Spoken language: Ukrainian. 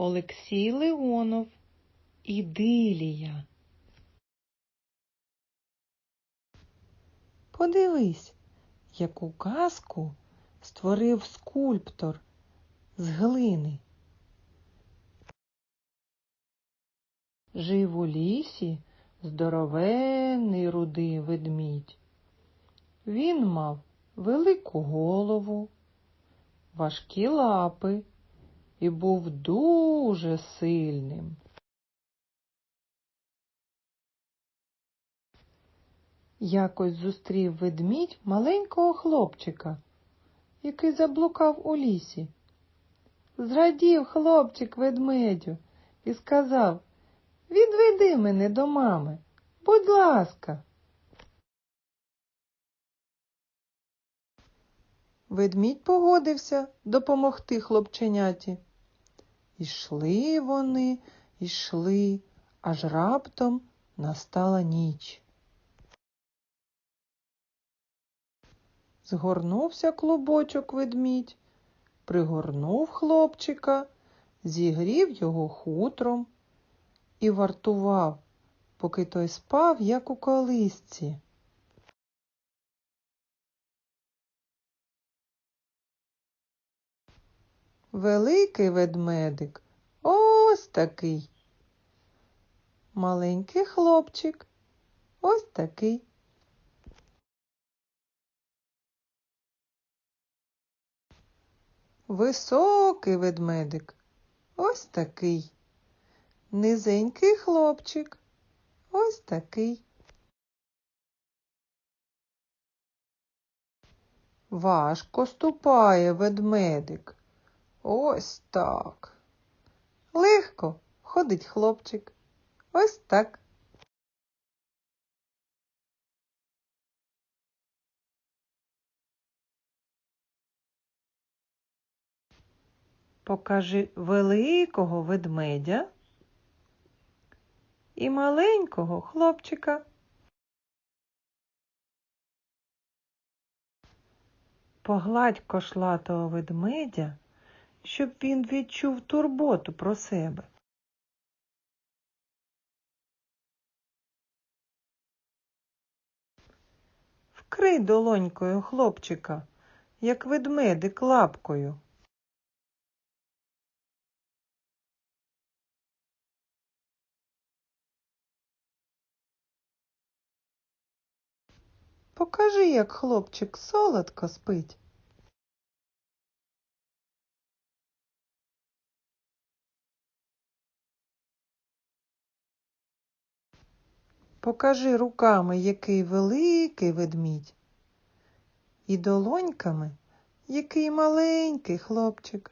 Олексій Леонов. Ідилія. Подивись, яку казку створив скульптор з глини. Жив у лісі здоровенний рудий ведмідь. Він мав велику голову, важкі лапи і був дуже сильним. Якось зустрів ведмідь маленького хлопчика, який заблукав у лісі. Зрадів хлопчик ведмедю і сказав Відведи мене до мами, будь ласка. Ведмідь погодився допомогти хлопченяті. Ішли вони, ішли, аж раптом настала ніч. Згорнувся клубочок ведмідь, пригорнув хлопчика, зігрів його хутром і вартував, поки той спав, як у колисці. Великий ведмедик ось такий. Маленький хлопчик ось такий. Високий ведмедик ось такий. Низенький хлопчик ось такий. Важко ступає ведмедик. Ось так. Легко ходить хлопчик. Ось так. Покажи великого ведмедя і маленького хлопчика. Погладь кошлатого ведмедя, щоб він відчув турботу про себе. Вкрий долонькою хлопчика, як ведмедик лапкою. Покажи, як хлопчик солодко спить. Покажи руками, який великий ведмідь, і долоньками, який маленький хлопчик.